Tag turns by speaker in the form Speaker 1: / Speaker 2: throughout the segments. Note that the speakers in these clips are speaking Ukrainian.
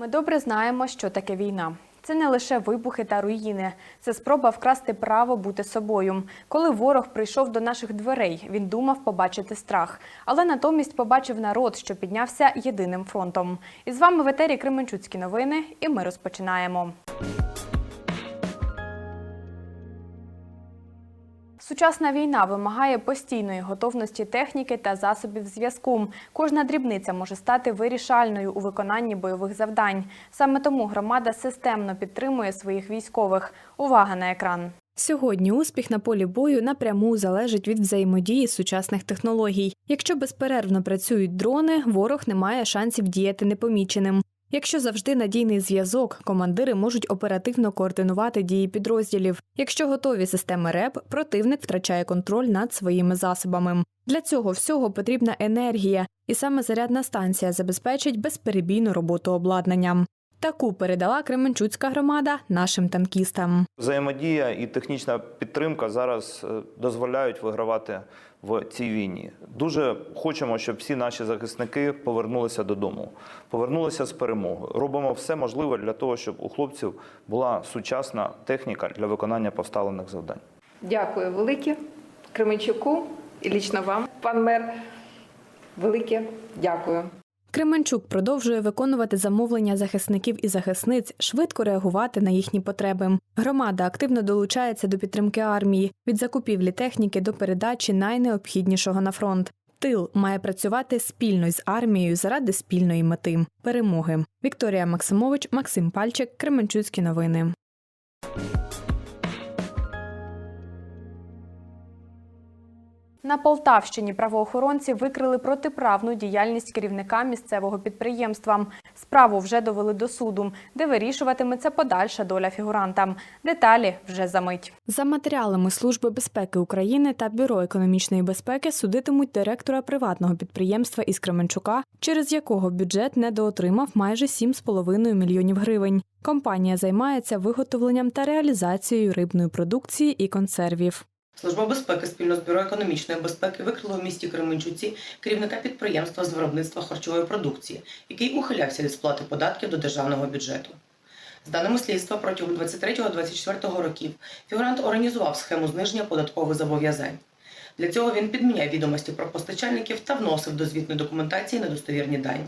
Speaker 1: Ми добре знаємо, що таке війна. Це не лише вибухи та руїни, це спроба вкрасти право бути собою. Коли ворог прийшов до наших дверей, він думав побачити страх, але натомість побачив народ, що піднявся єдиним фронтом. І з вами в етері Кременчуцькі новини, і ми розпочинаємо. Сучасна війна вимагає постійної готовності техніки та засобів зв'язку. Кожна дрібниця може стати вирішальною у виконанні бойових завдань. Саме тому громада системно підтримує своїх військових. Увага на екран. Сьогодні успіх на полі бою напряму залежить від взаємодії сучасних технологій. Якщо безперервно працюють дрони, ворог не має шансів діяти непоміченим. Якщо завжди надійний зв'язок, командири можуть оперативно координувати дії підрозділів. Якщо готові системи РЕП, противник втрачає контроль над своїми засобами. Для цього всього потрібна енергія, і саме зарядна станція забезпечить безперебійну роботу обладнання. Таку передала Кременчуцька громада нашим танкістам.
Speaker 2: Взаємодія і технічна підтримка зараз е, дозволяють вигравати в цій війні. Дуже хочемо, щоб всі наші захисники повернулися додому, повернулися з перемогою. Робимо все можливе для того, щоб у хлопців була сучасна техніка для виконання поставлених завдань.
Speaker 3: Дякую велике Кременчуку і лічно вам, пан мер. Велике дякую.
Speaker 1: Кременчук продовжує виконувати замовлення захисників і захисниць, швидко реагувати на їхні потреби. Громада активно долучається до підтримки армії від закупівлі техніки до передачі найнеобхіднішого на фронт. Тил має працювати спільно з армією заради спільної мети перемоги. Вікторія Максимович, Максим Пальчик, Кременчуцькі новини. На Полтавщині правоохоронці викрили протиправну діяльність керівника місцевого підприємства. Справу вже довели до суду, де вирішуватиметься подальша доля фігуранта. Деталі вже за мить. За матеріалами Служби безпеки України та Бюро економічної безпеки судитимуть директора приватного підприємства із Кременчука, через якого бюджет недоотримав майже 7,5 мільйонів гривень. Компанія займається виготовленням та реалізацією рибної продукції і консервів.
Speaker 4: Служба безпеки спільно з бюро економічної безпеки викрила у місті Кременчуці керівника підприємства з виробництва харчової продукції, який ухилявся від сплати податків до державного бюджету. З даними слідства, протягом 23-24 років фігурант організував схему зниження податкових зобов'язань. Для цього він підміняв відомості про постачальників та вносив до звітної документації недостовірні дані.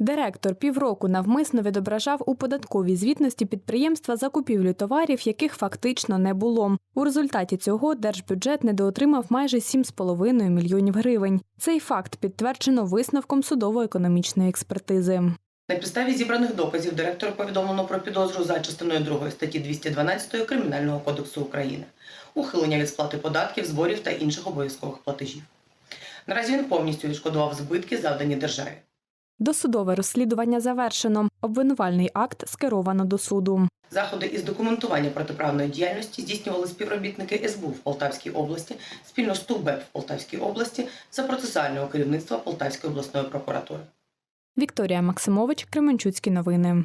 Speaker 1: Директор півроку навмисно відображав у податковій звітності підприємства закупівлю товарів, яких фактично не було. У результаті цього держбюджет недоотримав майже 7,5 мільйонів гривень. Цей факт підтверджено висновком судово-економічної експертизи.
Speaker 4: На підставі зібраних доказів директору повідомлено про підозру за частиною 2 статті 212 Кримінального кодексу України, ухилення від сплати податків, зборів та інших обов'язкових платежів. Наразі він повністю відшкодував збитки, завдані державі.
Speaker 1: Досудове розслідування завершено. Обвинувальний акт скеровано до суду.
Speaker 4: Заходи із документування протиправної діяльності здійснювали співробітники СБУ в Полтавській області спільно з ТУБЕП в Полтавській області за процесуального керівництва Полтавської обласної прокуратури.
Speaker 1: Вікторія Максимович, Кременчуцькі новини.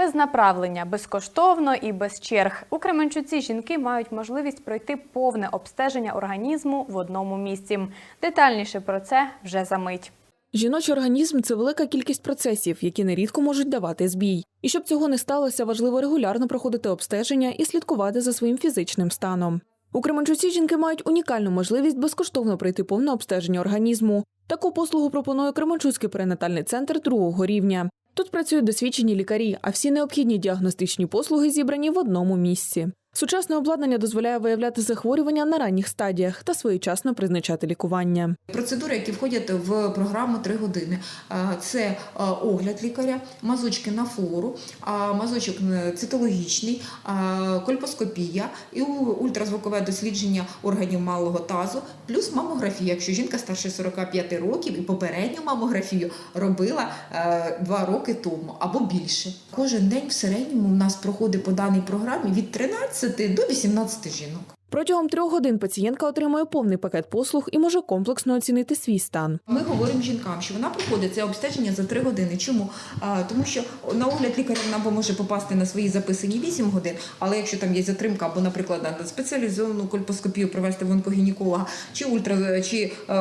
Speaker 1: Без направлення, безкоштовно і без черг. У Кременчуці жінки мають можливість пройти повне обстеження організму в одному місці. Детальніше про це вже за мить.
Speaker 5: Жіночий організм це велика кількість процесів, які нерідко можуть давати збій. І щоб цього не сталося, важливо регулярно проходити обстеження і слідкувати за своїм фізичним станом. У Кременчуці жінки мають унікальну можливість безкоштовно пройти повне обстеження організму. Таку послугу пропонує Кременчуцький перинатальний центр другого рівня. Тут працюють досвідчені лікарі, а всі необхідні діагностичні послуги зібрані в одному місці. Сучасне обладнання дозволяє виявляти захворювання на ранніх стадіях та своєчасно призначати лікування.
Speaker 6: Процедури, які входять в програму 3 години, це огляд лікаря, мазочки на флору, мазочок е, цитологічний, кольпоскопія і ультразвукове дослідження органів малого тазу, плюс мамографія, якщо жінка старше 45 років і попередню мамографію робила 2 роки тому або більше. Кожен день в середньому в нас проходить по даній програмі від 13 до 18 жінок.
Speaker 5: Протягом трьох годин пацієнтка отримує повний пакет послуг і може комплексно оцінити свій стан.
Speaker 6: Ми говоримо жінкам, що вона проходить це обстеження за 3 години. Чому? Тому що на огляд лікар нам поможе попасти на свої записані 8 годин, але якщо там є затримка, або, наприклад, на спеціалізовану кольпоскопію провести в онкогінеколога, чи ультра, чи е,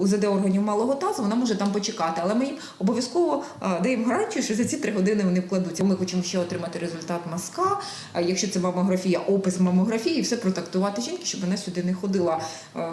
Speaker 6: УЗД органів малого тазу, вона може там почекати. Але ми їм обов'язково е, даємо гарантію, що за ці 3 години вони вкладуться. Ми хочемо ще отримати результат мазка, якщо це мамографія, опис мамографії, і все протактувати жінки, щоб вона сюди не ходила е,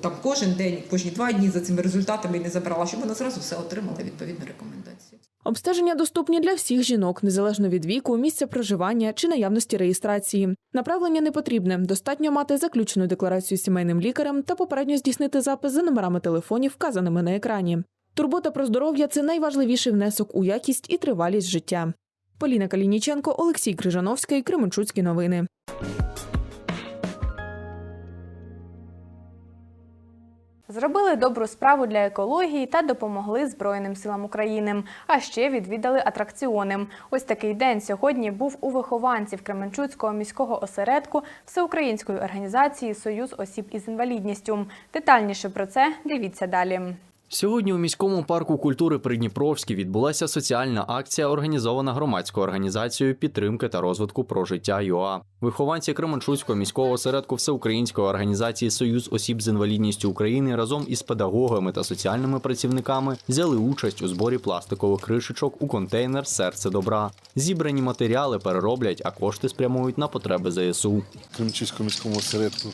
Speaker 6: там кожен день, кожні два дні за цими результатами і не забрала, щоб вона зразу все отримала відповідну рекомендацію.
Speaker 5: Обстеження доступні для всіх жінок, незалежно від віку, місця проживання чи наявності реєстрації. Направлення не потрібне. Достатньо мати заключену декларацію з сімейним лікарем та попередньо здійснити запис за номерами телефонів, вказаними на екрані. Турбота про здоров'я це найважливіший внесок у якість і тривалість життя. Поліна Калініченко, Олексій Крижановський, Кременчуцькі новини.
Speaker 1: Зробили добру справу для екології та допомогли Збройним силам України. А ще відвідали атракціони. Ось такий день сьогодні був у вихованців Кременчуцького міського осередку Всеукраїнської організації Союз осіб із інвалідністю. Детальніше про це дивіться далі.
Speaker 7: Сьогодні у міському парку культури Придніпровський відбулася соціальна акція, організована громадською організацією підтримки та розвитку про життя ЮА. Вихованці Кременчуцького міського осередку Всеукраїнської організації Союз осіб з інвалідністю України разом із педагогами та соціальними працівниками взяли участь у зборі пластикових кришечок у контейнер Серце добра. Зібрані матеріали перероблять, а кошти спрямують на потреби ЗСУ.
Speaker 8: Кременчуцькому міському осередку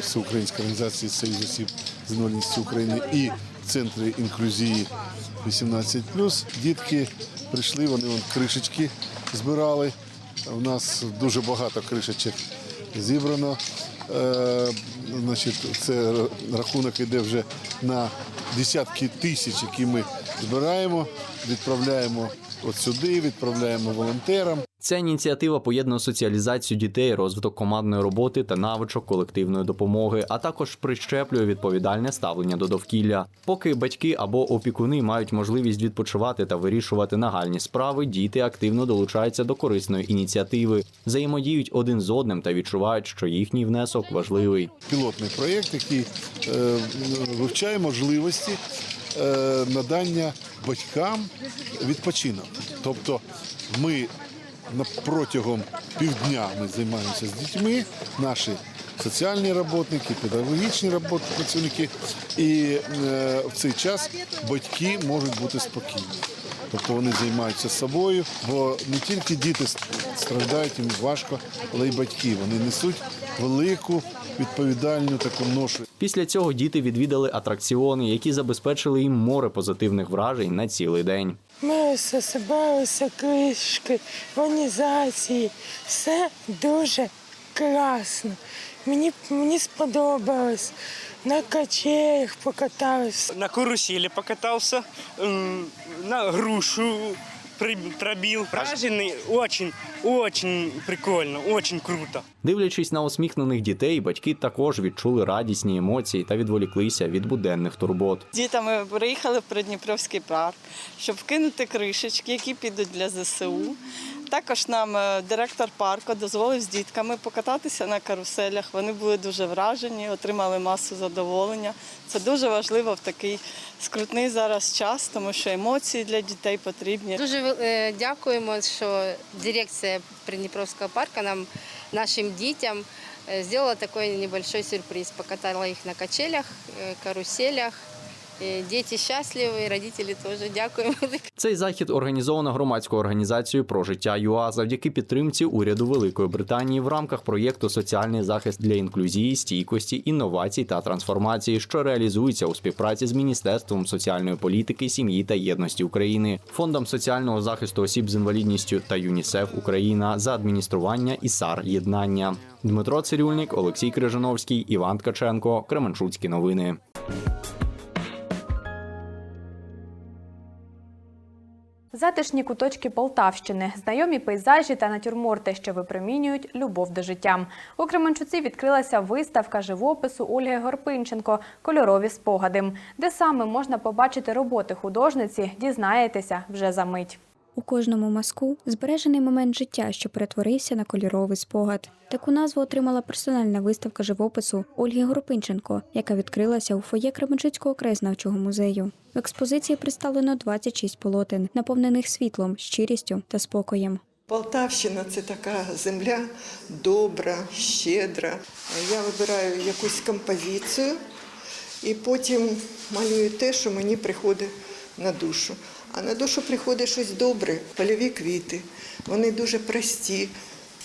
Speaker 8: Всеукраїнської організації Союз осіб з інвалідністю України і в центрі інклюзії 18+. Дітки прийшли, вони вон кришечки збирали. У нас дуже багато кришечок зібрано. Е, Значить, це рахунок іде вже на десятки тисяч, які ми збираємо, відправляємо от сюди, відправляємо волонтерам.
Speaker 7: Ця ініціатива поєднує соціалізацію дітей, розвиток командної роботи та навичок колективної допомоги, а також прищеплює відповідальне ставлення до довкілля. Поки батьки або опікуни мають можливість відпочивати та вирішувати нагальні справи, діти активно долучаються до корисної ініціативи, взаємодіють один з одним та відчувають, що їхній внесок важливий.
Speaker 8: пілотний проєкт, який е, вивчає можливості е, надання батькам відпочинок. Тобто ми протягом півдня ми займаємося з дітьми, наші соціальні роботники, педагогічні працівники, і е, в цей час батьки можуть бути спокійні. Тобто вони займаються собою, бо не тільки діти страждають, їм важко, але й батьки. Вони несуть велику відповідальну таку ношу.
Speaker 7: Після цього діти відвідали атракціони, які забезпечили їм море позитивних вражень на цілий день.
Speaker 9: Ми все собралися, кришки, організації. Все дуже класно. Мені, мені сподобалось. На качелях покатався.
Speaker 10: На каруселі покатався, на грушу пробил. Вражений очень, очень прикольно, очень круто.
Speaker 7: Дивлячись на усміхнених дітей, батьки також відчули радісні емоції та відволіклися від буденних турбот.
Speaker 11: Дітами приїхали в Придніпровський парк, щоб вкинути кришечки, які підуть для ЗСУ. Також нам е, директор парку дозволив з дітками покататися на каруселях. Вони були дуже вражені, отримали масу задоволення. Це дуже важливо в такий скрутний зараз час, тому що емоції для дітей потрібні.
Speaker 12: Дуже е, дякуємо, що дирекція Придніпровського парку нам, нашим дітям, е, зробила такий небольшой сюрприз. Покатала їх на качелях, каруселях. Е, Діти щасливі, родителі теж дякуємо.
Speaker 7: Цей захід організовано громадською організацією про життя ЮА завдяки підтримці уряду Великої Британії в рамках проєкту Соціальний захист для інклюзії, стійкості, інновацій та трансформації, що реалізується у співпраці з Міністерством соціальної політики, сім'ї та єдності України, фондом соціального захисту осіб з інвалідністю та ЮНІСЕФ Україна за адміністрування ІСАР Єднання. Дмитро Цирюльник, Олексій Крижановський, Іван Ткаченко, Кременчуцькі новини.
Speaker 1: Затишні куточки Полтавщини, знайомі пейзажі та натюрморти, що випромінюють любов до життя. У Кременчуці відкрилася виставка живопису Ольги Горпинченко Кольорові спогади, де саме можна побачити роботи художниці, дізнаєтеся вже за мить.
Speaker 13: У кожному мазку збережений момент життя, що перетворився на кольоровий спогад. Таку назву отримала персональна виставка живопису Ольги Горпинченко, яка відкрилася у фоє Кременчуцького краєзнавчого музею. В експозиції представлено 26 полотен, наповнених світлом, щирістю та спокоєм.
Speaker 14: Полтавщина це така земля добра, щедра. Я вибираю якусь композицію і потім малюю те, що мені приходить на душу. А на душу приходить щось добре, польові квіти. Вони дуже прості,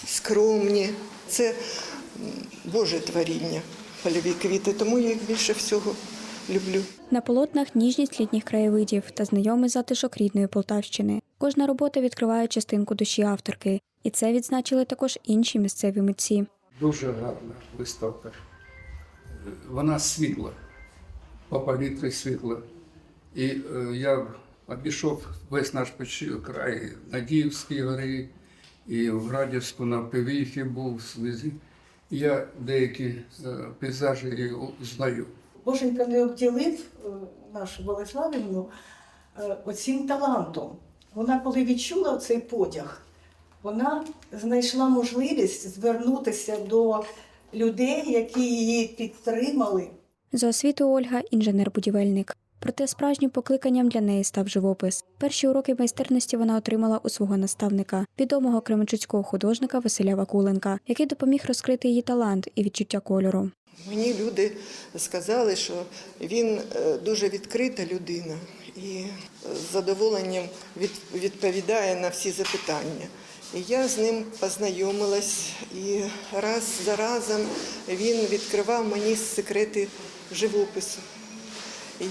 Speaker 14: скромні. Це Боже творіння, польові квіти, тому я їх більше всього люблю.
Speaker 13: На полотнах ніжність літніх краєвидів та знайомий затишок рідної Полтавщини. Кожна робота відкриває частинку душі авторки, і це відзначили також інші місцеві митці.
Speaker 15: Дуже гарна виставка. Вона світла, по повітрі світла. І е, я обійшов весь наш край Надіївській горі, і в Градівську на Пивіхі був в Слизі. Я деякі е, пейзажі знаю.
Speaker 16: Боженька не обділив е, нашу Болеславівну е, оцим талантом. Вона, коли відчула цей подяг, вона знайшла можливість звернутися до людей, які її підтримали.
Speaker 13: За освітою Ольга інженер-будівельник. Проте справжнім покликанням для неї став живопис. Перші уроки майстерності вона отримала у свого наставника, відомого кременчуцького художника Василя Вакуленка, який допоміг розкрити її талант і відчуття кольору.
Speaker 14: Мені люди сказали, що він е, дуже відкрита людина і е, з задоволенням відповідає на всі запитання. І я з ним познайомилась, і раз за разом він відкривав мені секрети живопису.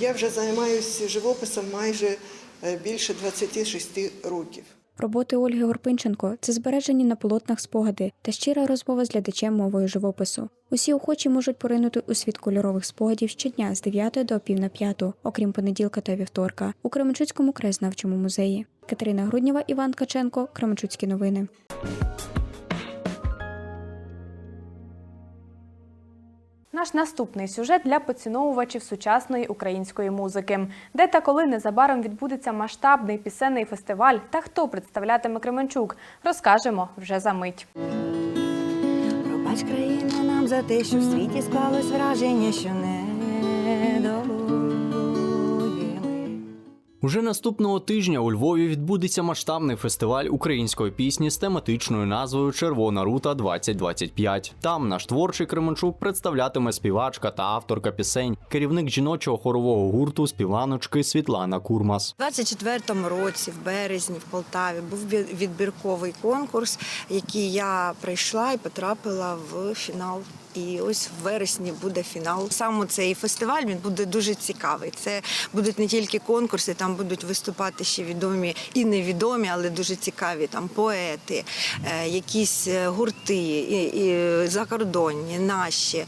Speaker 14: Я вже займаюся живописом майже е, більше 26 років.
Speaker 13: Роботи Ольги Горпинченко це збережені на полотнах спогади та щира розмова з глядачем мовою живопису. Усі охочі можуть поринути у світ кольорових спогадів щодня з 9 до пів на п'яту, окрім понеділка та вівторка, у Кременчуцькому краєзнавчому музеї. Катерина Груднєва, Іван Ткаченко, Кременчуцькі новини.
Speaker 1: Наш наступний сюжет для поціновувачів сучасної української музики, де та коли незабаром відбудеться масштабний пісенний фестиваль та хто представлятиме Кременчук, розкажемо вже за мить.
Speaker 17: Пробач країна нам за те, що в світі склалось враження, що не долуємо.
Speaker 7: Уже наступного тижня у Львові відбудеться масштабний фестиваль української пісні з тематичною назвою Червона рута 2025. Там наш творчий Кременчук представлятиме співачка та авторка пісень, керівник жіночого хорового гурту співаночки Світлана Курмас.
Speaker 17: У 24-му році, в березні, в Полтаві, був бі- відбірковий конкурс, який я прийшла і потрапила в фінал. І ось в вересні буде фінал. Саме цей фестиваль він буде дуже цікавий. Це будуть не тільки конкурси, там будуть виступати ще відомі і невідомі, але дуже цікаві там поети, е, якісь е, гурти, і, і закордонні, наші. Е,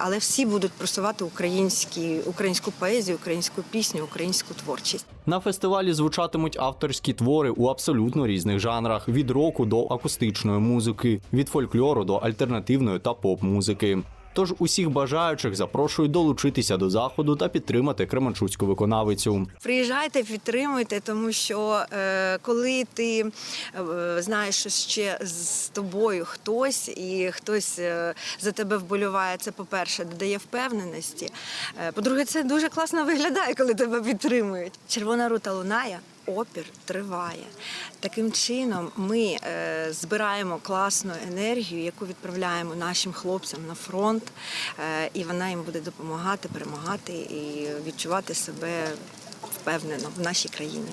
Speaker 17: Але всі будуть просувати українські, українську поезію, українську пісню, українську творчість.
Speaker 7: На фестивалі звучатимуть авторські твори у абсолютно різних жанрах: від року до акустичної музики, від фольклору до альтернативної та поп-музики. Тож усіх бажаючих запрошую долучитися до заходу та підтримати кременчуцьку виконавицю.
Speaker 17: Приїжджайте, підтримуйте, тому що е, коли ти е, знаєш, що ще з тобою хтось, і хтось е, за тебе вболіває, це по-перше, додає впевненості. Е, по-друге, це дуже класно виглядає, коли тебе підтримують. Червона рута лунає. Опір триває. Таким чином ми е, збираємо класну енергію, яку відправляємо нашим хлопцям на фронт, е, і вона їм буде допомагати перемагати і відчувати себе впевнено в нашій країні.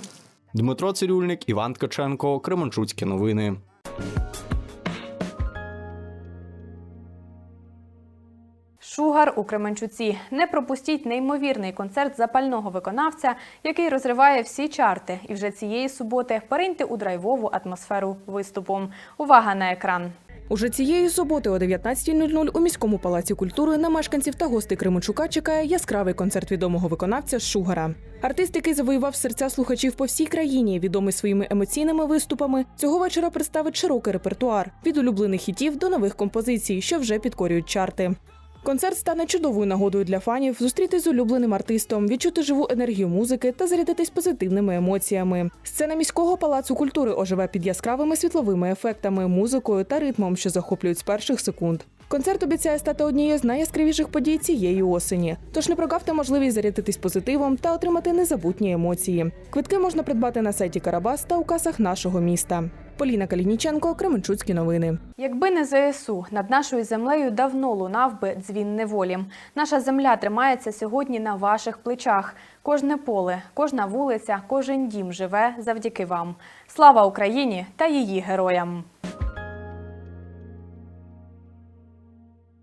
Speaker 7: Дмитро Цирюльник, Іван Ткаченко, Кременчуцькі новини.
Speaker 1: Шугар у Кременчуці. Не пропустіть неймовірний концерт запального виконавця, який розриває всі чарти. І вже цієї суботи перейти у драйвову атмосферу виступу. Увага на екран.
Speaker 5: Уже цієї суботи о 19.00 у міському палаці культури на мешканців та гостей Кременчука чекає яскравий концерт відомого виконавця Шугара. Артист, який завоював серця слухачів по всій країні, відомий своїми емоційними виступами, цього вечора представить широкий репертуар від улюблених хітів до нових композицій, що вже підкорюють чарти. Концерт стане чудовою нагодою для фанів зустрітись з улюбленим артистом, відчути живу енергію музики та зарядитись позитивними емоціями. Сцена міського палацу культури оживе під яскравими світловими ефектами, музикою та ритмом, що захоплюють з перших секунд. Концерт обіцяє стати однією з найяскравіших подій цієї осені. Тож не прогавте можливість зарядитись позитивом та отримати незабутні емоції. Квитки можна придбати на сайті Карабас та у касах нашого міста. Поліна Калініченко, Кременчуцькі новини.
Speaker 1: Якби не ЗСУ, над нашою землею давно лунав би дзвін неволі. Наша земля тримається сьогодні на ваших плечах. Кожне поле, кожна вулиця, кожен дім живе завдяки вам. Слава Україні та її героям!